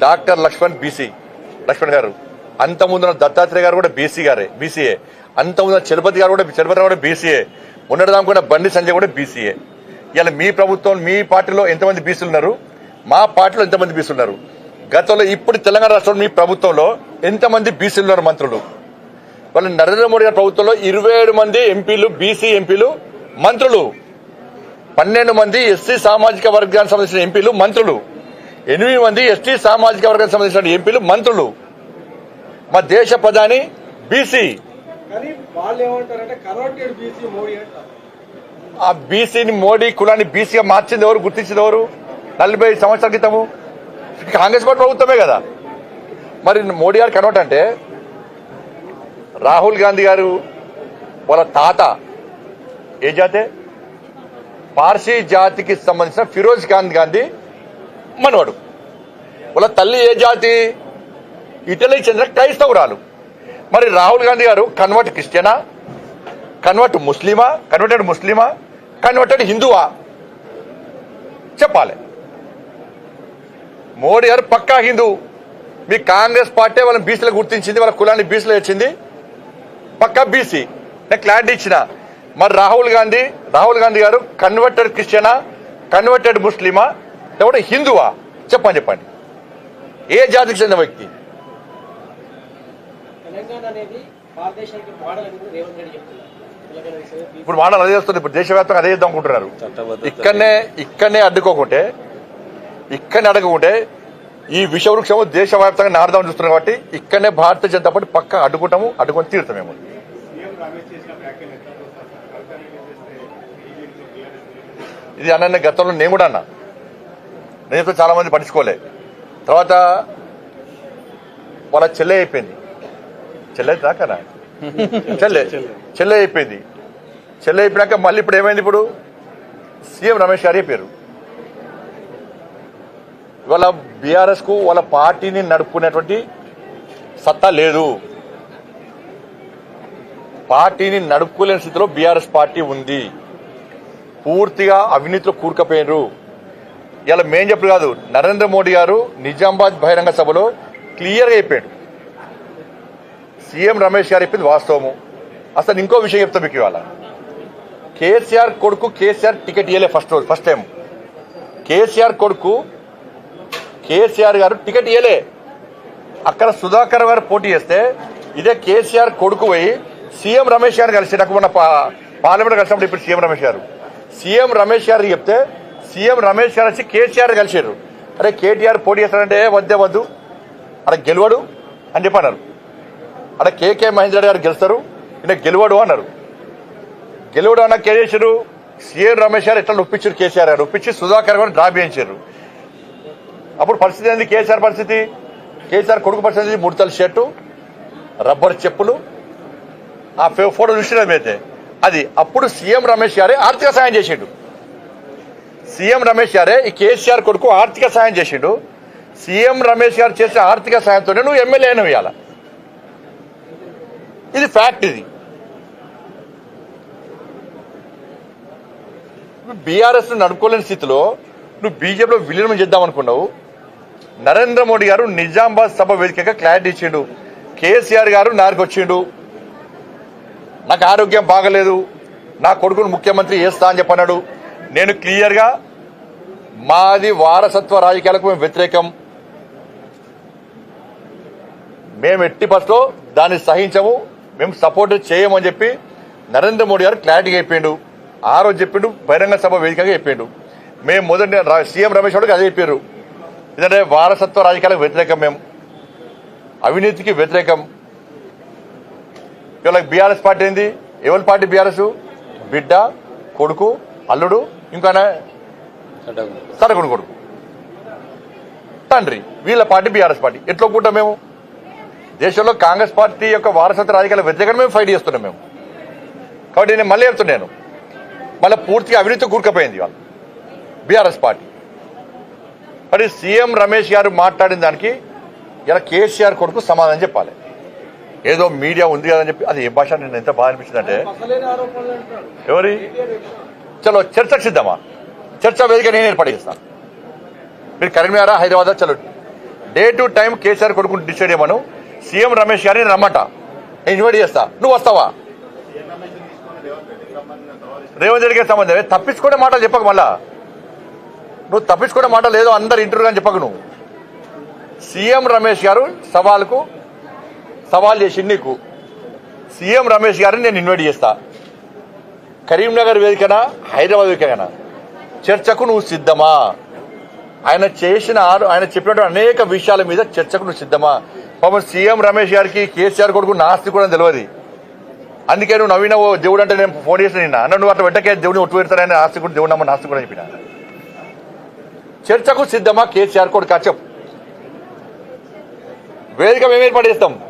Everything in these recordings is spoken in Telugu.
డాక్టర్ లక్ష్మణ్ బీసీ లక్ష్మణ్ గారు. అంత ముందున్న దత్తాత్రేయ గారు కూడా బీసీ గారే బీసీఏ అంత ముందున్న చలపతి గారు కూడా చలపతి గారు కూడా బీసీఏ ఉన్నదాముకున్న బండి సంజయ్ కూడా బీసీఏ ఇలా మీ ప్రభుత్వం మీ పార్టీలో ఎంతమంది బీసీలు ఉన్నారు? మా పార్టీలో ఎంతమంది బీసీలు ఉన్నారు? గతంలో ఇప్పుడు తెలంగాణ రాష్ట్రంలో మీ ప్రభుత్వంలో ఎంతమంది బీసీలు ఉన్నారు మంత్రులు? వాళ్ళ నరేంద్ర మోడీ గారి ప్రభుత్వంలో ఇరవై ఏడు మంది ఎంపీలు బీసీ ఎంపీలు మంత్రులు. పన్నెండు మంది ఎస్సీ సామాజిక వర్గానికి సంబంధించిన ఎంపీలు మంత్రులు. ఎనిమిది మంది ఎస్టీ సామాజిక వర్గానికి సంబంధించిన ఎంపీలు మంత్రులు. మా దేశ ప్రధాని బీసీ. ఆ బీసీని మోడీ కులాన్ని బీసీగా మార్చింది ఎవరు గుర్తించింది ఎవరు? నలభై సంవత్సరాల క్రితము. కాంగ్రెస్ పార్టీ ప్రభుత్వమే కదా. మరి మోడీ గారు కన్వర్ట్ అంటే రాహుల్ గాంధీ గారు వాళ్ళ తాత ఏ జాతే? పార్సీ జాతికి సంబంధించిన ఫిరోజ్ ఖాన్ గాంధీ మనవడు. వాళ్ళ తల్లి ఏ జాతి? ఇటలీ చెందిన క్రైస్తవురాలు. మరి రాహుల్ గాంధీ గారు కన్వర్ట్ క్రిస్టియనా? కన్వర్ట్ ముస్లిమా? కన్వర్టెడ్ ముస్లిమా? కన్వర్టెడ్ హిందువా? చెప్పాలి. మోడీ గారు పక్కా హిందూ. మీ కాంగ్రెస్ పార్టీ వాళ్ళని బీసీలో గుర్తించింది వాళ్ళ కులాన్ని బీసీలో ఇచ్చింది పక్కా బీసీ. నేను క్లారిటీ ఇచ్చిన. మరి రాహుల్ గాంధీ రాహుల్ గాంధీ గారు కన్వర్టెడ్ క్రిస్టియనా? కన్వర్టెడ్ ముస్లిమా? లేకపోతే హిందువా? చెప్పండి చెప్పండి. ఏ జాతికి చెందిన వ్యక్తి? ఇప్పుడు మాటలు అదే చేస్తుంది ఇప్పుడు దేశవ్యాప్తంగా అదే చేద్దాం అనుకుంటున్నారు. ఇక్కడనే ఇక్కడనే అడ్డుకోకుంటే ఇక్కడనే అడగకుంటే ఈ విషవృక్షము దేశవ్యాప్తంగా నాడదామని చూస్తున్నాం కాబట్టి ఇక్కడనే భారతీయ జనతా పార్టీ పక్క అడ్డుకుంటాము అడ్డుకొని తీరుతామేమో ఇది అన్న గతంలో నేను కూడా అన్నా. నేను చెప్తే చాలా మంది పట్టించుకోలే. తర్వాత వాళ్ళ చెల్లె అయిపోయింది. చెల్లె దాకా చెల్లె చెల్లె అయిపోయింది. చెల్లె అయిపోయినాక మళ్ళీ ఇప్పుడు ఏమైంది ఇప్పుడు? సీఎం రమేష్ గారి పేరు ఇవాళ బీఆర్ఎస్కు వాళ్ళ పార్టీని నడుపుకునేటువంటి సత్తా లేదు. పార్టీని నడుపుకోలేని స్థితిలో బీఆర్ఎస్ పార్టీ ఉంది. పూర్తిగా అవినీతిలో కూరుకపోయినరు. ఇలా మేం చెప్పు కాదు. నరేంద్ర మోడీ గారు నిజామాబాద్ బహిరంగ సభలో క్లియర్గా చెప్పాడు. సీఎం రమేష్ గారు చెప్పింది వాస్తవము. అసలు ఇంకో విషయం చెప్తా మీకు ఇవాళ. కేసీఆర్ కొడుకు కేసీఆర్ టికెట్ ఇవ్వలే ఫస్ట్ రోజు ఫస్ట్ టైం. కేసీఆర్ కొడుకు కేసీఆర్ గారు టికెట్ ఇవ్వలే అక్కడ సుధాకర్ గారు పోటీ చేస్తే ఇదే కేసీఆర్ కొడుకు పోయి సీఎం రమేష్ గారు కలిసి నాకు మొన్న పా- పార్లమెంట్ కలిసినప్పుడు ఇప్పుడు సీఎం రమేష్ గారు. సీఎం రమేష్ గారు చెప్తే సీఎం రమేష్ గారు వచ్చి కేసీఆర్ కలిసారు అరే కేటీఆర్ పోటీ చేస్తాడంటే వద్దే వద్దు. అక్కడ గెలవడు అని చెప్పి అన్నారు అక్కడ కేకే మహేంద్ర గారు గెలుస్తారు. ఈయన గెలవడు అన్నారు. గెలవడు అన్న కే సీఎం రమేష్ గారు ఎట్లా ఒప్పించారు కేసీఆర్ గారు? ఒప్పించి సుధాకర్ గారు డ్రాప్ చేయించారు అప్పుడు పరిస్థితి ఏంది? కేసీఆర్ పరిస్థితి? కేసీఆర్ కొడుకు పరిస్థితి ముడతల షర్టు రబ్బర్ చెప్పులు. ఆ ఫే- ఫోటో చూసినది అయితే అది అప్పుడు సీఎం రమేష్ గారే ఆర్థిక సాయం చేసిండు. సీఎం రమేష్ గారే ఈ కేసీఆర్ కొడుకు ఆర్థిక సాయం చేసిండు. సీఎం రమేష్ గారు చేసే ఆర్థిక సాయంతోనే నువ్వు ఎమ్మెల్యే అయినవు ఇవాళ ఇది ఫ్యాక్ట్ ఇది. బీఆర్ఎస్ నడుపుకోలేని స్థితిలో నువ్వు బీజేపీలో విలీనం చేద్దాం అనుకున్నావు నరేంద్ర మోడీ గారు నిజామాబాద్ సభ వేదికగా క్లారిటీ ఇచ్చిండు. కేసీఆర్ గారు నారికి వచ్చిండు నాకు ఆరోగ్యం బాగలేదు. నా కొడుకును ముఖ్యమంత్రి చేస్తా అని చెప్పన్నాడు. నేను క్లియర్గా మాది వారసత్వ రాజకీయాలకు మేము వ్యతిరేకం. మేము ఎట్టి బస్లో దాన్ని సహించము. మేము సపోర్ట్ చేయమని చెప్పి నరేంద్ర మోడీ గారు క్లారిటీగా చెప్పిండు. ఆ రోజు చెప్పిండు బహిరంగ సభ వేదికగా చెప్పిండు. మేము మొదటి సీఎం రమేష్ గారికి అదే చెప్పారు. ఎందుకంటే వారసత్వ రాజకీయాలకు వ్యతిరేకం మేము. అవినీతికి వ్యతిరేకం. ఇవాళ బీఆర్ఎస్ పార్టీ ఏంది? ఎవరి పార్టీ బీఆర్ఎస్? బిడ్డ కొడుకు అల్లుడు ఇంకా సరకుడు కొడుకు తండ్రి వీళ్ళ పార్టీ బీఆర్ఎస్ పార్టీ. ఎట్లా ఒప్పుకుంటాం మేము? దేశంలో కాంగ్రెస్ పార్టీ యొక్క వారసత్వ రాజకీయాల వ్యతిరేకంగా మేము ఫైట్ చేస్తున్నాం మేము. కాబట్టి నేను మళ్ళీ చెప్తున్నాను మళ్ళీ పూర్తిగా అవినీతి కూరుకపోయింది వాళ్ళు బీఆర్ఎస్ పార్టీ. మరి సీఎం రమేష్ గారు మాట్లాడిన దానికి ఇలా కేసీఆర్ కొడుకు సమాధానం చెప్పాలి. ఏదో మీడియా ఉంది కదని చెప్పి అది ఏ భాష నేను ఎంత బాగా అనిపించింది అంటే అసలేని ఆరోపణలు అంటాడు ఎవరి? చలో చర్చకు సిద్ధమా చర్చ వేదిక నేను ఏర్పాటు చేస్తాను. మీరు కరీంనగర్ హైదరాబాద్ చలో. డే టు టైం కేసీఆర్ కొడుకుని డిసైడ్ చేయమను. సీఎం రమేష్ గారిని రమ్మట. నేను ఇన్వైట్ చేస్తా. నువ్వు వస్తావా? రేవంత్ రెడ్డికి సంబంధం తప్పించుకునే మాటలు చెప్పకు మళ్ళా. నువ్వు తప్పించుకునే మాట లేదో అందరు ఇంటర్వ్యూ అని చెప్పకు నువ్వు. సీఎం రమేష్ గారు సవాల్కు సవాల్ చేసి నీకు. సీఎం రమేష్ గారిని నేను ఇన్వైట్ చేస్తా. కరీంనగర్ వేదికనా? హైదరాబాద్ వేదికన? చర్చకు నువ్వు సిద్ధమా? ఆయన చేసిన ఆరు ఆయన చెప్పినట్టు అనేక విషయాల మీద చర్చకు నువ్వు సిద్ధమా? పాపం సీఎం రమేష్ గారికి కేసీఆర్ కొడుకు నాస్తి కూడా తెలియదు. అందుకే నువ్వు నవీన ఓ దేవుడు అంటే నేను ఫోన్ చేసిన నిన్న. అన్న నువ్వు అట్లా వెంటకే దేవుడిని ఒట్టు పెడతారని ఆస్తి కూడా దేవుడు నమ్మ నాస్తి కూడా చెప్పిన? చర్చకు సిద్ధమా? కేసీఆర్ కొడుకు? చెప్పు. వేదిక మేము ఏర్పాటు చేస్తాం.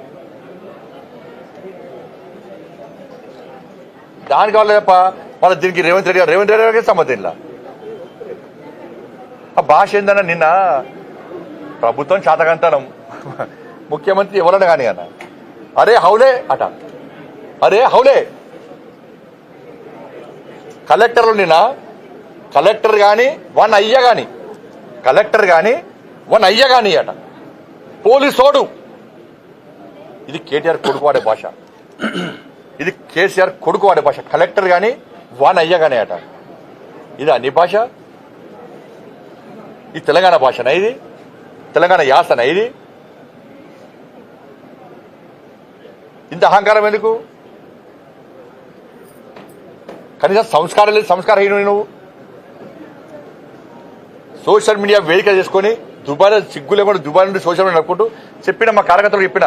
దానికి కావాలి తప్ప మళ్ళీ దీనికి రేవంత్ రెడ్డి గారు రేవంత్ రెడ్డి గారికి సంబంధం ఇలా ఆ భాష ఏందన్నా నిన్న ప్రభుత్వం చాతకంతనం. ముఖ్యమంత్రి ఎవరన్నా కానీ అన్న. అరే హౌలే అట. అరే హౌలే. కలెక్టర్లు నిన్న కలెక్టర్ కానీ వన్ అయ్య కానీ కలెక్టర్ కానీ వన్ అయ్య కానీ అట. పోలీసోడు. ఇది కేటీఆర్ కొడుకు భాష. ఇది కేసీఆర్ కొడుకు వాడే భాష. కలెక్టర్ కానీ వన్ అయ్య కానీ అట. ఇది అన్ని భాష. ఈ తెలంగాణ భాషనా ఇది? తెలంగాణ యాసనా ఇది? ఇంత అహంకారం ఎందుకు? కనీసం సంస్కారం లేదు సంస్కారహీనుడు నువ్వు. సోషల్ మీడియా వేదిక చేసుకొని దుబాయ్ సిగ్గు లేకుండా దుబాయ్ నుండి సోషల్ మీడియా నడుపుకుంటూ చెప్పిన మా కార్యకర్తలు చెప్పిన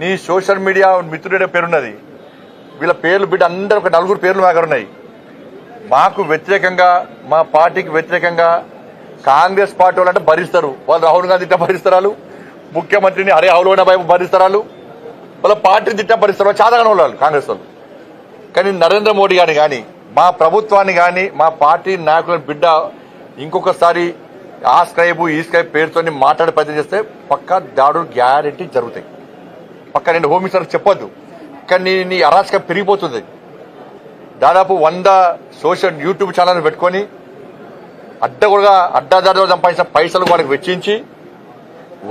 నీ సోషల్ మీడియా మిత్రుడే పేరున్నది. వీళ్ళ పేర్లు బిడ్డ అందరూ ఒక నలుగురు పేర్లు మా దగ్గర ఉన్నాయి. మాకు వ్యతిరేకంగా మా పార్టీకి వ్యతిరేకంగా కాంగ్రెస్ పార్టీ వాళ్ళంటే భరిస్తారు. వాళ్ళు రాహుల్ గాంధీ తిట్ట భరిస్తారు ముఖ్యమంత్రిని హరే అవులోన భయం భరిస్తారు వాళ్ళ. పార్టీని తిట్ట భరిస్తారు వాళ్ళు. చాదగానే వాళ్ళు కాంగ్రెస్ వాళ్ళు. కానీ నరేంద్ర మోడీ గారిని కానీ మా ప్రభుత్వాన్ని కానీ మా పార్టీ నాయకులను బిడ్డ ఇంకొకసారి ఆ స్కైబు ఈ స్క్రైబ్ పేరుతోని మాట్లాడే ప్రయత్నం చేస్తే పక్కా దాడులు గ్యారెంటీ జరుగుతాయి. పక్క నేను హోమ్ మినిస్టర్ చెప్పొద్దు. కానీ నీ అరాచకం పెరిగిపోతుంది. దాదాపు వంద సోషల్ యూట్యూబ్ ఛానల్ పెట్టుకొని అడ్డగొడగా అడ్డాదారుగా సంపాదించిన పైసలు వాళ్ళకి వెచ్చించి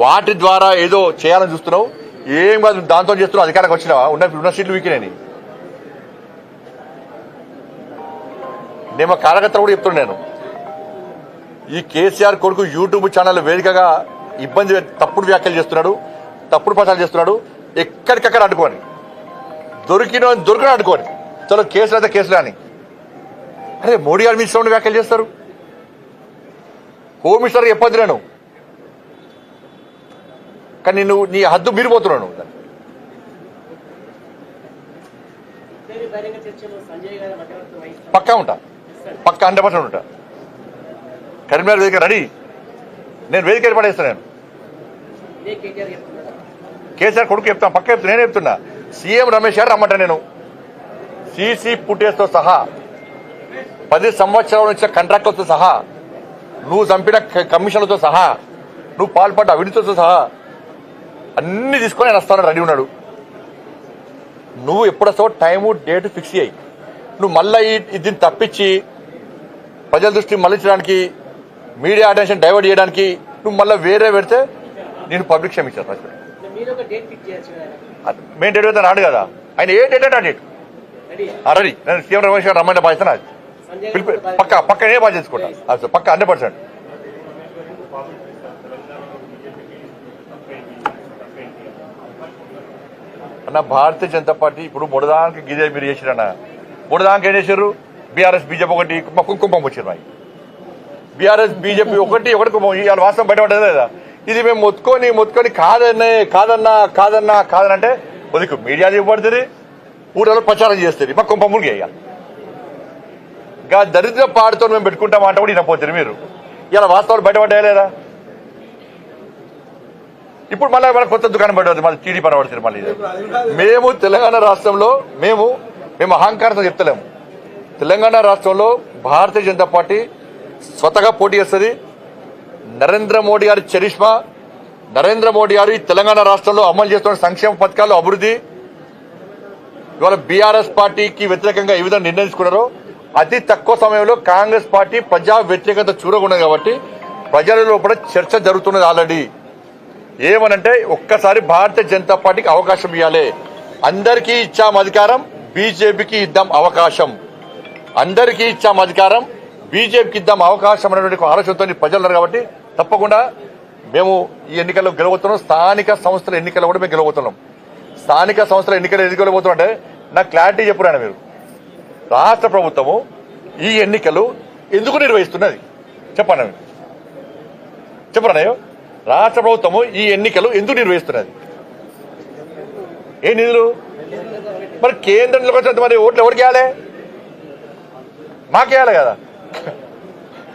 వాటి ద్వారా ఏదో చేయాలని చూస్తున్నావు. ఏం కాదు దాంతో చేస్తున్నావు అధికారానికి వచ్చినావా? ఉన్న ఉన్న సీట్లు వీకినాయి నేను మా కార్యకర్తలు కూడా చెప్తున్నా నేను. ఈ కేసీఆర్ కొడుకు యూట్యూబ్ ఛానల్ వేదికగా ఇబ్బంది తప్పుడు వ్యాఖ్యలు చేస్తున్నాడు తప్పుడు ప్రచారం చేస్తున్నాడు ఎక్కడికక్కడ అడ్డుకోని దొరికిన దొరికిన అడ్డుకోని చలో కేసులు అయితే కేసులు అని అరే మోడీ గారు మీ ఇష్టం వ్యాఖ్యలు చేస్తారు? హోమ్ మినిస్టర్ చెప్పొద్దు నేను కానీ నువ్వు నీ హద్దు వహిస్తారు పక్కా ఉంటా? పక్కా హండ్రెడ్ పర్సెంట్ ఉంటా. కరీంనగర్ వేదిక రెడీ. నేను వేదిక ఏర్పాటు చేస్తాను నేను. కేసీఆర్ కొడుకు చెప్తాను పక్క చెప్తున్నా నేను చెప్తున్నా. సీఎం రమేష్ గారు రమ్మంటా నేను. సీసీ ఫుటేజ్తో సహా పది సంవత్సరాల నుంచి కంట్రాక్టర్తో సహా నువ్వు చంపిన కమిషన్లతో సహా నువ్వు పాల్పడ్డ అవినీతితో సహా అన్ని తీసుకొని ఆయన వస్తాను రెడీ ఉన్నాడు. నువ్వు ఎప్పుడు వస్తావో టైము డేట్ ఫిక్స్ అయ్యి నువ్వు మళ్ళీ దీన్ని తప్పించి ప్రజల దృష్టి మళ్ళించడానికి మీడియా అటెన్షన్ డైవర్ట్ చేయడానికి నువ్వు మళ్ళీ వేరే పెడితే నేను పబ్లిక్ క్షమించాను ఒక డేట్ అయితే రాడు కదా. ఆయన ఏ డేట్ అంటే ఆ డేట్ రెడీ. నేను సీఎం రమేష్ గారు రమ్మంటే బాధ్యత నాది. పిలిపి పక్క పక్క నేను బాధ్యత తీసుకుంటా. అది పక్క హండ్రెడ్ పర్సెంట్. అన్న భారతీయ జనతా పార్టీ ఇప్పుడు మొడదానికి గిదే మీరు చేసిరన్న మొడదానికి ఏం చేశారు బీఆర్ఎస్ బీజేపీ ఒకటి కుంకుమ వచ్చారు బీఆర్ఎస్ బీజేపీ ఒకటి ఒకటి కుంభం. ఇవాళ వాస్తవం బయటపడదు లేదా? ఇది మేము మొత్తుకొని మొత్తుకొని కాదనే కాదన్నా కాదన్నా కాదనంటే కొద్దిగా మీడియా ఇవ్వబడుతుంది ఊళ్ళలో ప్రచారం చేస్తుంది. మా కొంప మునిగి వేయాలి ఇంకా దరిద్ర పాడుతో మేము పెట్టుకుంటాం అంటే కూడా వినపోతుంది మీరు. ఇలా వాస్తవాలు బయటపడ్డాయా ఇప్పుడు మళ్ళీ మన కొత్త దుకాణం పడవద్దు మళ్ళీ టీడీ పడబడుతుంది మళ్ళీ ఇది. మేము తెలంగాణ రాష్ట్రంలో మేము మేము అహంకారంతో చెప్తలేము. తెలంగాణ రాష్ట్రంలో భారతీయ జనతా పార్టీ స్వతగా పోటీ చేస్తుంది నరేంద్ర మోడీ గారి చరిష్మా నరేంద్ర మోడీ గారు ఈ తెలంగాణ రాష్ట్రంలో అమలు చేస్తున్న సంక్షేమ పథకాలు అభివృద్ధి. ఇవాళ బీఆర్ఎస్ పార్టీకి వ్యతిరేకంగా ఏ విధంగా నిర్ణయించుకున్నారో అతి తక్కువ సమయంలో కాంగ్రెస్ పార్టీ ప్రజా వ్యతిరేకత చూడకుండా కాబట్టి ప్రజల లోపల చర్చ జరుగుతున్నది ఆల్రెడీ. ఏమనంటే ఒక్కసారి భారతీయ జనతా పార్టీకి అవకాశం ఇవ్వాలి. అందరికీ ఇచ్చాం అధికారం బీజేపీకి ఇద్దాం అవకాశం. అందరికీ ఇచ్చాం అధికారం బీజేపీకి ఇద్దాం అవకాశం అనేటువంటి ఆలోచనతో ప్రజలు ఉన్నారు కాబట్టి తప్పకుండా మేము ఈ ఎన్నికల్లో గెలవబోతున్నాం. స్థానిక సంస్థల ఎన్నికల్లో కూడా మేము గెలవబోతున్నాం. స్థానిక సంస్థల ఎన్నికలు ఎందుకు గెలవబోతున్నాం అంటే నాకు క్లారిటీ చెప్పురాను మీరు. రాష్ట్ర ప్రభుత్వము ఈ ఎన్నికలు ఎందుకు నిర్వహిస్తున్నది? చెప్పండి మీరు. చెప్పరానయ్యో రాష్ట్ర ప్రభుత్వము ఈ ఎన్నికలు ఎందుకు నిర్వహిస్తున్నది? ఏ నిధులు? మరి కేంద్రంలో వచ్చినంత మరి ఓట్లు ఎవరికి వేయాలి? మాకేయాలి కదా.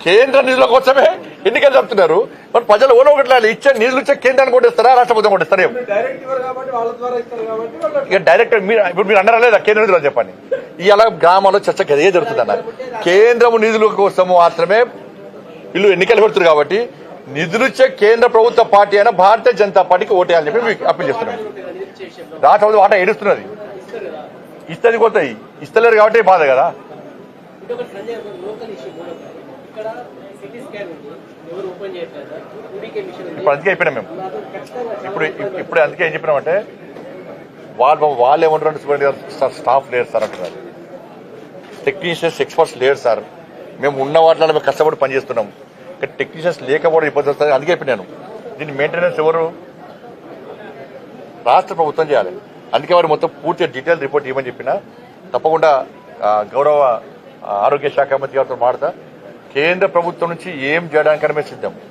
కేంద్ర నిధుల కోసమే ఎన్నికలు చెప్తున్నారు మరి ప్రజలు ఓలో ఒకటి ఇచ్చే నిధులు ఇచ్చే కేంద్రాన్ని కొట్టిస్తారా రాష్ట్ర ప్రభుత్వం కొట్టిస్తారా ఏం? డైరెక్ట్ ఇవ్వరు కాబట్టి వాళ్ళ ద్వారా ఇస్తారు కాబట్టి వాళ్ళు ఇక డైరెక్ట్ మీరు ఇప్పుడు మీరు అన్నారా లేదా? కేంద్ర నిధులు అని చెప్పండి. ఇవాళ గ్రామాల్లో చర్చ అదే జరుగుతుంది అన్న కేంద్రము నిధుల కోసము మాత్రమే వీళ్ళు ఎన్నికలు పెడుతున్నారు కాబట్టి నిధులు ఇచ్చే కేంద్ర ప్రభుత్వ పార్టీ అయినా భారతీయ జనతా పార్టీకి ఓటేయాలని చెప్పి మీకు అప్పీల్ చేస్తున్నాం. రాష్ట్ర ప్రభుత్వం ఆట ఏడుస్తున్నది. ఇస్తుంది పోతాయి ఇస్తలేరు కాబట్టి బాధ కదా. ఇక్కడ సిటీ స్కాన్ ఉంది. ఇప్పుడు అందుకే అయిపోయినాం మేము. ఇప్పుడు ఇప్పుడు అందుకే ఏం చెప్పినామంటే వాళ్ళు వాళ్ళు ఏమంటారు సూపరింటెండెంట్ గారు సార్ స్టాఫ్ లేరు సార్ అంటున్నారు. టెక్నీషియన్స్ ఎక్స్పర్ట్స్ లేరు సార్. మేము ఉన్న వాటిలో మేము కష్టపడి పనిచేస్తున్నాం ఇక్కడ టెక్నీషియన్స్ లేకపోవడం ఇబ్బంది వస్తుంది. అందుకే చెప్పినాను దీన్ని మెయింటెనెన్స్ ఎవరు? రాష్ట్ర ప్రభుత్వం చేయాలి. అందుకే వారు మొత్తం పూర్తి డీటెయిల్ రిపోర్ట్ ఇవ్వమని చెప్పిన తప్పకుండా గౌరవ ఆరోగ్య శాఖ మంత్రి గారితో మాడతా కేంద్ర ప్రభుత్వం నుంచి ఏం చేయడానికైనా మేము సిద్ధం